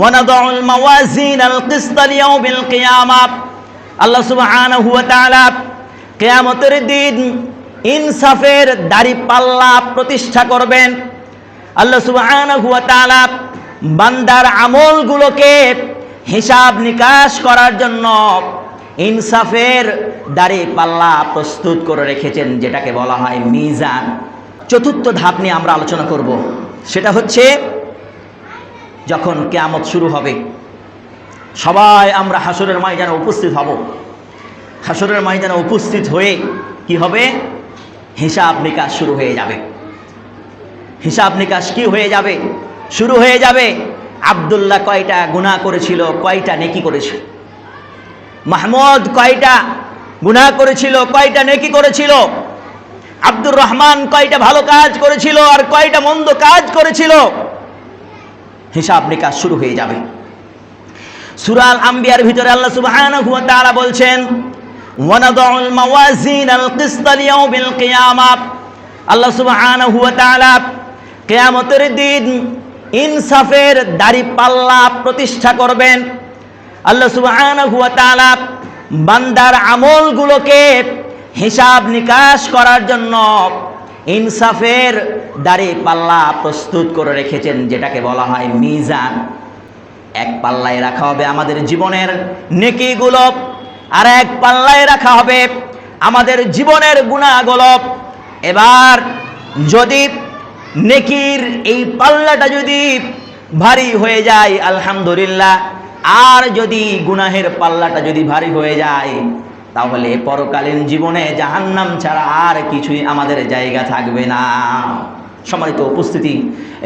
ওয়ানাদাউ আল মাওয়াজিন আল কিসত লিয়াউমিল কিয়ামা আল্লাহ সুবহানাহু ওয়া তাআলা ইনসাফের দাড়িপাল্লা প্রতিষ্ঠা করবেন। আল্লাহ সুবহানাহু ওয়া বান্দার আমলগুলোকে হিসাব নিকাশ করার জন্য ইনসাফের দাড়ি পাল্লা প্রস্তুত করে রেখেছেন, যেটাকে বলা হয় মিজান। চতুর্থ ধাপ নিয়ে আমরা আলোচনা করব। সেটা হচ্ছে যখন কেয়ামত শুরু হবে, সবাই আমরা হাসরের ময়দানে উপস্থিত হব। হাসরের ময়দানে উপস্থিত হয়ে কি হবে? হিসাব নিকাশ শুরু হয়ে যাবে। হিসাব নিকাশ কি হয়ে যাবে? শুরু হয়ে যাবে। আবদুল্লাহ কয়টা গুনাহ করেছিল, কয়টা নেকি করেছিল মাহমুদ কয়টা গুনাহ করেছিল, কয়টা নেকি করেছিল? আব্দুর রহমান কয়টা ভালো কাজ করেছিল আর কয়টা মন্দ কাজ করেছিল? হিসাব নিকাশ শুরু হয়ে যাবে। সুরাল আম্বিয়ার ভিতরে আল্লাহ সুবহানাহু ওয়া তাআলা বলছেন, ওয়ানাদাউল মাওয়াজিন আল কিসত লিয়াউমিল কিয়ামা আল্লাহ সুবহানাহু ওয়া তাআলা কিয়ামতের দিন ইনসাফের দাড়ি পাল্লা প্রতিষ্ঠা করবেন। আল্লাহ সুবহানাহু ওয়া তাআলা বান্দার আমলগুলোকে হিসাব নিকাশ করার জন্য ইনসাফের দাড়ি পাল্লা প্রস্তুত করে রেখেছেন, যেটাকে বলা হয় মিজান। এক পাল্লায় রাখা হবে আমাদের জীবনের নেকিগুলো আর এক পাল্লায় রাখা হবে আমাদের জীবনের গুণাগুলো এবার যদি নেকির এই পাল্লাটা যদি ভারী হয়ে যায়, আলহামদুলিল্লাহ, আর যদি গুনাহের পাল্লাটা যদি ভারী হয়ে যায় তাহলে পরকালীন জীবনে জাহান্নাম ছাড়া আর কিছুই আমাদের জায়গা থাকবে না। সম্মানিত উপস্থিতি।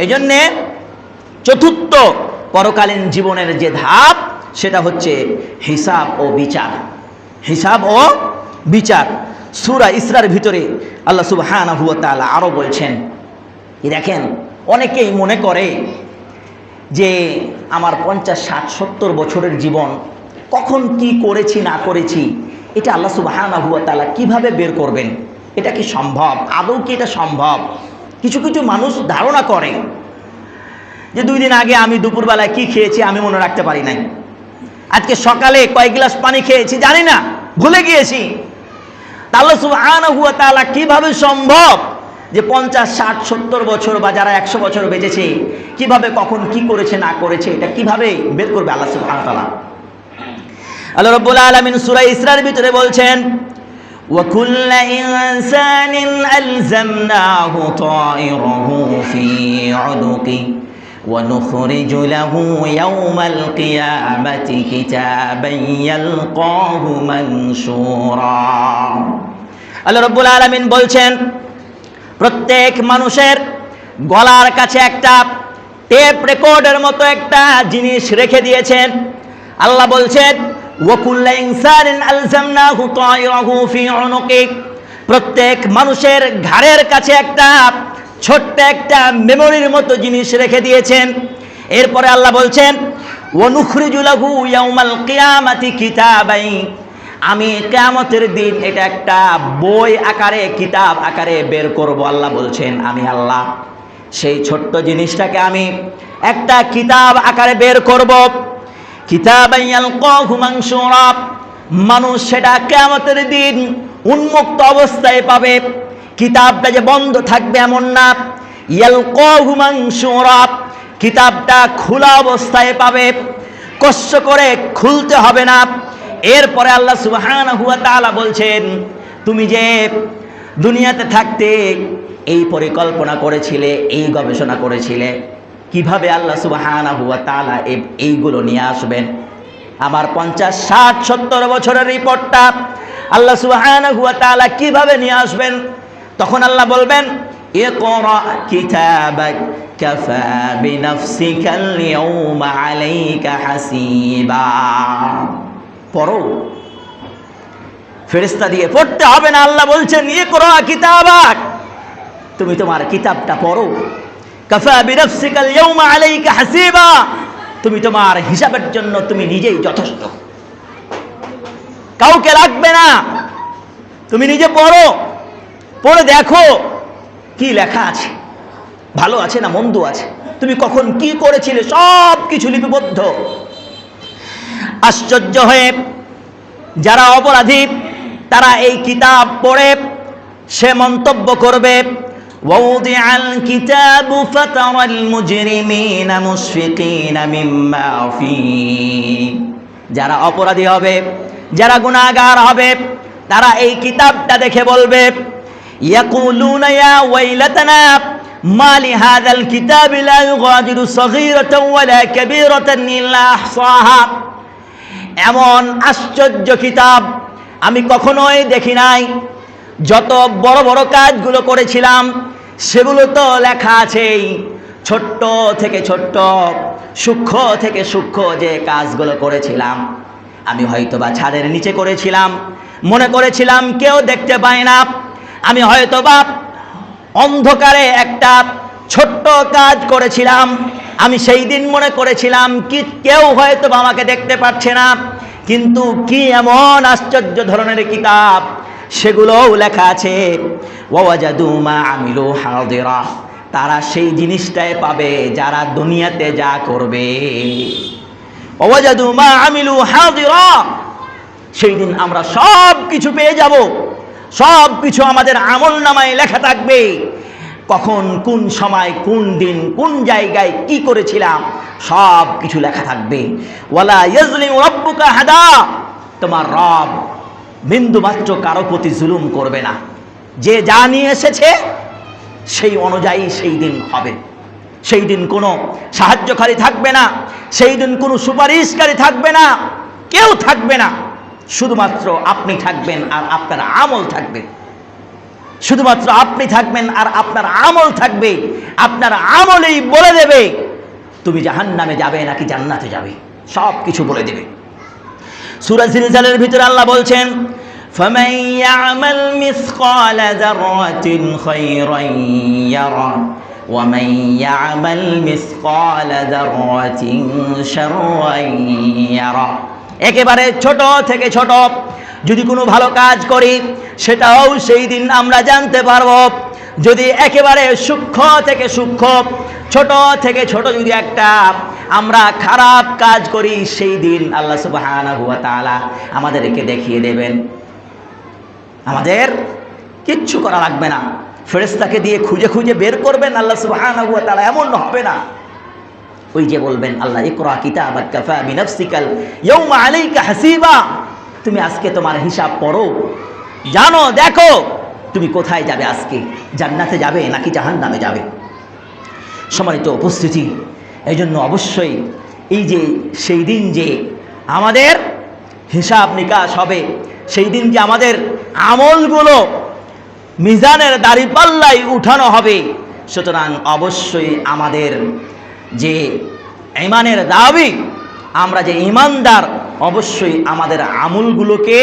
এই জন্যে চতুর্থ পরকালীন জীবনের যে ধাপ, সেটা হচ্ছে হিসাব ও বিচার। হিসাব ও বিচার। সুরা ইসরার ভিতরে আল্লাহ সুবহানাহু ওয়া তাআলা আরও বলছেন দেখেন, অনেকেই মনে করে যে আমার পঞ্চাশ, ষাট, সত্তর বছরের জীবন কখন কি করেছি, না করেছি এটা আল্লাহ সুবহানাহু ওয়া তাআলা কীভাবে বের করবেন? এটা কি সম্ভব? আদৌ কি এটা সম্ভব? কিছু কিছু মানুষ ধারণা করে যে দুই দিন আগে আমি দুপুরবেলায় কি খেয়েছি আমি মনে রাখতে পারি নাই। আজকে সকালে কয়েক গ্লাস পানি খেয়েছি জানি না, ভুলে গিয়েছি। সুবহানাহু ওয়া তাআলা কীভাবে সম্ভব যে পঞ্চাশ, ষাট, সত্তর বছর বা যারা একশো বছর বেঁচেছে, কীভাবে, কখন কি করেছে, না করেছে, এটা কীভাবে বের করবে আল্লাহ তাআলা? আল্লাহ রাব্বুল আলামিন সূরা ইসরার ভিতরে বলছেন وكل إنسان ألزمناه طائره في عنقه ونخرج له يوم القيامة كتابا يلقاه منشورا আল্লাহ রব্বুল আলামিন বলছেন প্রত্যেক মানুষের গলার কাছে একটা টেপ রেকর্ডের মতো একটা জিনিস রেখে দিয়েছেন আল্লাহ বলছেন ওয়াকুল্লা ইনসানিন আলজামনাহু তায়রাহু ফি উনুকি। প্রত্যেক মানুষের ঘাড়ের কাছে একটা ছোট্ট একটা মেমোরির মতো জিনিস রেখে দিয়েছেন। এরপরে আল্লাহ বলছেন ওয়ানুখরিজুলাহু ইয়াউমাল কিয়ামাতি কিতাবাই। আমি কেয়ামতের দিন এটা একটা বই আকারে, কিতাব আকারে বের করব, আল্লাহ বলছেন। আমি আল্লাহ, সেই ছোট্ট জিনিসটাকে আমি একটা কিতাব আকারে বের করব। কিতাবাইয়াল কহুমাংসুরা মানুষ সেটা কেয়ামতের দিন উন্মুক্ত অবস্থায় পাবে। কিতাবটা যে বন্ধ থাকবে এমন না। ইয়াল কহুমাংসুরা কিতাবটা খোলা অবস্থায় পাবে। কষ্ট করে খুলতে হবে না। এরপরে আল্লাহ সুবহানাহু ওয়া তাআলা বলছেন, তুমি যে দুনিয়াতে থাকতে এই পরিকল্পনা করেছিলে, এই গবেষণা করেছিলে কীভাবে আল্লাহ সুবহানাহু ওয়া তাআলা এই- এইগুলো নিয়ে আসবেন? আমার পঞ্চাশ, ষাট, সত্তর বছরের রিপোর্টটা আল্লাহ সুবহানাহু ওয়া তাআলা কীভাবে নিয়ে আসবেন? তখন আল্লাহ বলবেন, ইকরা কিতাবাক কাফা বিনাফসিকাল ইয়াউমা আলাইকা হাসিবা। পড়ো। ফেরেস্তা দিয়ে পড়তে হবে না, আল্লাহ বলছেন ইয়ে করো কিতাবাক। তুমি তোমার কিতাবটা পড়ো। ইয়াউমা আলাইকা হাসিবা। তুমি তোমার হিসাবের জন্য তুমি নিজেই যথেষ্ট। কাউকে রাখবে না। তুমি নিজে পড়ো। পড়ে দেখো কি লেখা আছে। ভালো আছে না মন্দ আছে? তুমি কখন কি করেছিলে সব কিছু লিপিবদ্ধ। আশ্চর্য হয়ে যারা অপরাধী, তারা এই কিতাব পড়ে, সে মন্তব্য করবে ووضع الكتاب فترى المجرمين مشفقين مما فيه যারা অপরাধী হবে যারা গুনাহগার হবে তারা এই কিতাবটা দেখে বলবে ইয়াকুলুনা ইয়া ওয়াইলাতানা মা লিহাযাল কিতাবি লা ইউগাদিরু সগীরাতাও ওয়ালা কাবীরাতান ইল্লা আহসাহা এমন আশ্চর্য কিতাব আমি কখনোই দেখি নাই যত বড় বড় কাজগুলো করেছিলাম সেগুলো তো লেখা আছেই। ছোট্ট থেকে ছোট্ট, সূক্ষ্ম থেকে সূক্ষ্ম যে কাজগুলো করেছিলাম। আমি হয়তো বা ছাদের নিচে করেছিলাম। মনে করেছিলাম কেউ দেখতে পায় না। আমি হয়তো বা অন্ধকারে একটা ছোট্ট কাজ করেছিলাম। আমি সেই দিন মনে করেছিলাম কি কেউ হয়তো আমাকে দেখতে পাচ্ছে না। কিন্তু কি এমন আশ্চর্য ধরনের কিতাব সেগুলোও লেখা আছে। তারা সেই জিনিসটাই পাবে যারা দুনিয়াতে যা করবে। সেই দিন আমরা সব কিছু পেয়ে যাব। সব কিছু আমাদের আমল নামায় লেখা থাকবে। কখন, কোন সময়, কোন দিন, কোন জায়গায় কি করেছিলাম সব কিছু লেখা থাকবে। ওয়ালা ইয়াজলিমু রাব্বুকা হাদা। তোমার রব বিন্দু মাত্র কারও প্রতি জুলুম করবে না। যে যা নিয়ে এসেছে, সেই অনুযায়ী সেই দিন হবে। সেই দিন কোনো সাহায্যকারী থাকবে না, সেই দিন কোনো সুপারিশকারী থাকবে না, কেউ থাকবে না। শুধুমাত্র আপনি থাকবেন আর আপনার আমল থাকবে। শুধুমাত্র আপনি থাকবেন আর আপনার আমল থাকবে। আপনার আমলেই বলে দেবে, তুমি জাহান নামে যাবে নাকি জান্নাতে যাবে? সব কিছু বলে দেবে। সুরা জিলজালের ভিতরে আল্লাহ বলছেন فمن يعمل مثقال ذرة خيرا يره ومن يعمل مثقال ذرة شرا يره একেবারে ছোট থেকে ছোট যদি কোনো ভালো কাজ করি সেটাও সেই দিন আমরা জানতে পারবো যদি একেবারে সূক্ষ্ম থেকে সূক্ষ্ম ছোট থেকে ছোট যদি একটা আমরা খারাপ কাজ করি, সেই দিন আল্লাহ তাআলা আমাদেরকে দেখিয়ে দেবেন। আমাদের কিচ্ছু করা লাগবে না। ফেরেশতাকে দিয়ে খুঁজে খুঁজে বের করবেন আল্লাহ ওয়া এমন হবে না। ওই যে বলবেন, আল্লাহ হাসিবা। তুমি আজকে তোমার হিসাব পড়ো। জানো, দেখো, তুমি কোথায় যাবে আজকে? জান্নাতে যাবে নাকি জাহান্নামে যাবে? সম্মানিত উপস্থিতি। এই জন্য অবশ্যই এই যে সেই দিন যে আমাদের হিসাব নিকাশ হবে, সেই দিন যে আমাদের আমলগুলো মিজানের দাড়িপাল্লায় উঠানো হবে, সুতরাং অবশ্যই আমাদের যে ইমানের দাবি, আমরা যে ইমানদার অবশ্যই আমাদের আমলগুলোকে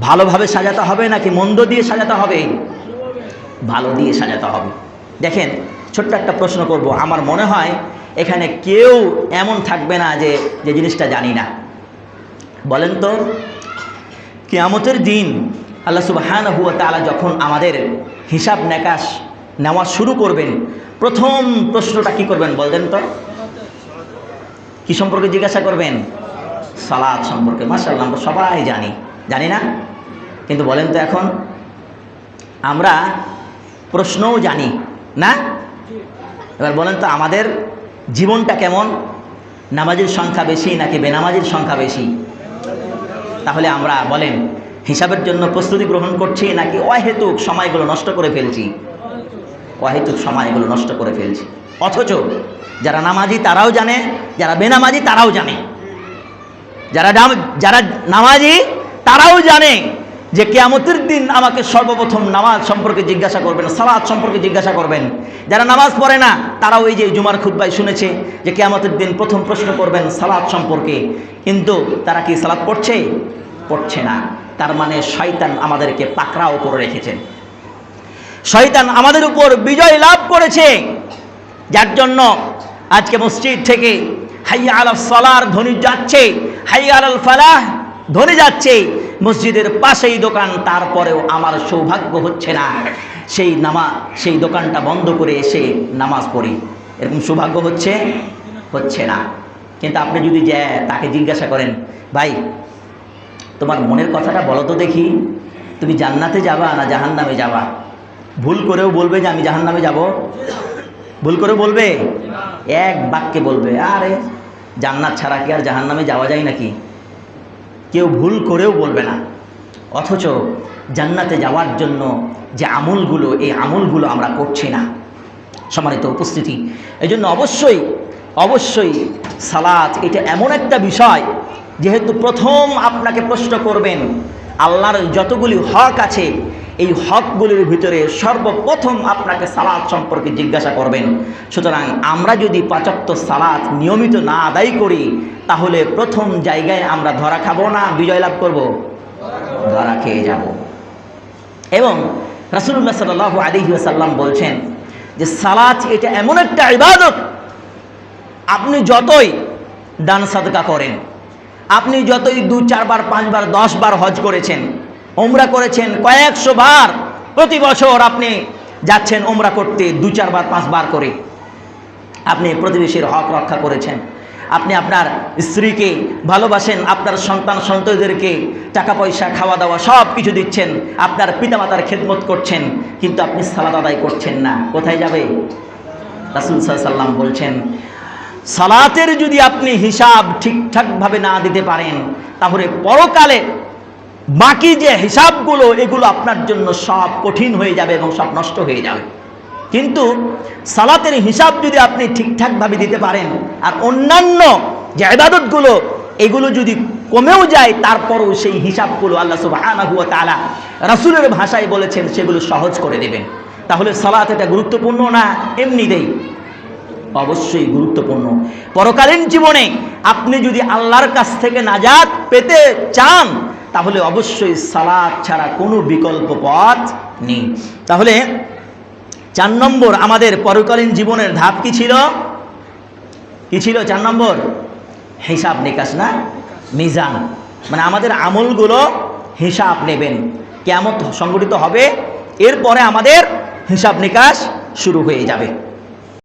ভালোভাবে সাজাতে হবে নাকি মন্দ দিয়ে সাজাতে হবে? ভালো দিয়ে সাজাতে হবে। দেখেন ছোট্ট একটা প্রশ্ন করব। আমার মনে হয় এখানে কেউ এমন থাকবে না যে যে জিনিসটা জানি না। বলেন তো, কেয়ামতের দিন আল্লাহ সুবাহান হুয়া তালা যখন আমাদের হিসাব নেকাশ নেওয়া শুরু করবেন, প্রথম প্রশ্নটা কি করবেন বলবেন তো? কি সম্পর্কে জিজ্ঞাসা করবেন? সালাদ সম্পর্কে। মাসাল্লাহ আমরা সবাই জানি। জানি না? কিন্তু বলেন তো এখন। আমরা প্রশ্নও জানি, না? এবার বলেন তো, আমাদের জীবনটা কেমন? নামাজের সংখ্যা বেশি নাকি বেনামাজির সংখ্যা বেশি? তাহলে আমরা বলেন, হিসাবের জন্য প্রস্তুতি গ্রহণ করছি নাকি অহেতুক সময়গুলো নষ্ট করে ফেলছি? অহেতুক সময়গুলো নষ্ট করে ফেলছি। অথচ যারা নামাজি তারাও জানে, যারা বেনামাজি তারাও জানে। যারা যারা নামাজি তারাও জানে। যে কেয়ামতের দিন আমাকে সর্বপ্রথম নামাজ সম্পর্কে জিজ্ঞাসা করবেন সালাদ সম্পর্কে জিজ্ঞাসা করবেন। যারা নামাজ পড়ে না, তারাও এই যে জুমার খুদ্বাই শুনেছে যে কেয়ামতের দিন প্রথম প্রশ্ন করবেন সালাদ সম্পর্কে। কিন্তু তারা কি সালাদ পড়ছে? পড়ছে না। তার মানে শয়তান আমাদেরকে পাকড়াও করে রেখেছেন শয়তান আমাদের উপর বিজয় লাভ করেছে। যার জন্য আজকে মসজিদ থেকে হাইয়া আল সালার ধ্বনি যাচ্ছে। হাইয়া আল ফালাহ ধ্বনি যাচ্ছে, মসজিদের পাশেই দোকান, তারপরেও আমার সৌভাগ্য হচ্ছে না। সেই নামা, সেই দোকানটা বন্ধ করে এসে নামাজ পড়ি। এরকম সৌভাগ্য হচ্ছে? হচ্ছে না। কিন্তু আপনি যদি যে তাকে জিজ্ঞাসা করেন, ভাই, তোমার মনের কথাটা বলো তো দেখি। তুমি জান্নাতে যাবা না জাহান্নামে যাবা? ভুল করেও বলবে যে আমি জাহান্নামে যাব। ভুল করে বলবে? এক বাক্যে বলবে, আরে, জান্নাত ছাড়া কি আর জাহান্নামে যাওয়া যায় নাকি? কেউ ভুল করেও বলবে না। অথচ জান্নাতে যাওয়ার জন্য যে আমলগুলো, এই আমলগুলো আমরা করছি না। সম্মানিত উপস্থিতি। এই জন্য অবশ্যই অবশ্যই সালাত, এটা এমন একটা বিষয়, যেহেতু প্রথম আপনাকে প্রশ্ন করবেন, আল্লাহর যতগুলি হক আছে এই হকগুলির ভিতরে সর্বপ্রথম আপনাকে সালাদ সম্পর্কে জিজ্ঞাসা করবেন। সুতরাং আমরা যদি পাঁচাত্ত সালাদ নিয়মিত না আদায় করি, তাহলে প্রথম জায়গায় আমরা ধরা খাব না, বিজয় লাভ করব? ধরা খেয়ে যাব। এবং রাসুল্লাহ সাল আলী সাল্লাম বলছেন যে সালাদ এটা এমন একটা ইবাদত। আপনি যতই দান সাদকা করেন, আপনি যতই দু চারবার পাঁচবার দশ বার হজ করেছেন ওমরা করেছেন কয়েকশো বার। প্রতি বছর আপনি যাচ্ছেন ওমরা করতে, দু চারবার, পাঁচবার করে। আপনি প্রতিবেশীর হক রক্ষা করেছেন। আপনি আপনার স্ত্রীকে ভালোবাসেন, আপনার সন্তান, সন্ততিদেরকে টাকা, পয়সা, খাওয়া দাওয়া সব কিছু দিচ্ছেন, আপনার পিতামাতার খেদমত করছেন, কিন্তু আপনি সালাদ আদায় করছেন না। কোথায় যাবে? রাসুল সাল্লাম বলছেন, সালাতের যদি আপনি হিসাব ঠিকঠাকভাবে না দিতে পারেন, তাহলে পরকালে বাকি যে হিসাবগুলো, এগুলো আপনার জন্য সব কঠিন হয়ে যাবে এবং সব নষ্ট হয়ে যাবে। কিন্তু সালাতের হিসাব যদি আপনি ঠিকঠাকভাবে দিতে পারেন, আর অন্যান্য যে আবাদতগুলো এগুলো যদি কমেও যায়, তারপরও সেই হিসাবগুলো আল্লাহ সুবহানাহু ওয়া তাআলা রাসূলের ভাষায় বলেছেন, সেগুলো সহজ করে দেবেন। তাহলে সালাত এটা গুরুত্বপূর্ণ না এমনিতেই? অবশ্যই গুরুত্বপূর্ণ। পরকালীন জীবনে আপনি যদি আল্লাহর কাছ থেকে নাজাত পেতে চান তাহলে অবশ্যই সালাদ ছাড়া কোনো বিকল্প পথ নেই। তাহলে চার নম্বর, আমাদের পরকালীন জীবনের ধাপ কি ছিল? কি ছিল চার নম্বর? হিসাব নিকাশ না? মিজান। মানে আমাদের আমলগুলো হিসাব নেবেন। কেমন সংগঠিত হবে, এরপরে আমাদের হিসাব নিকাশ শুরু হয়ে যাবে।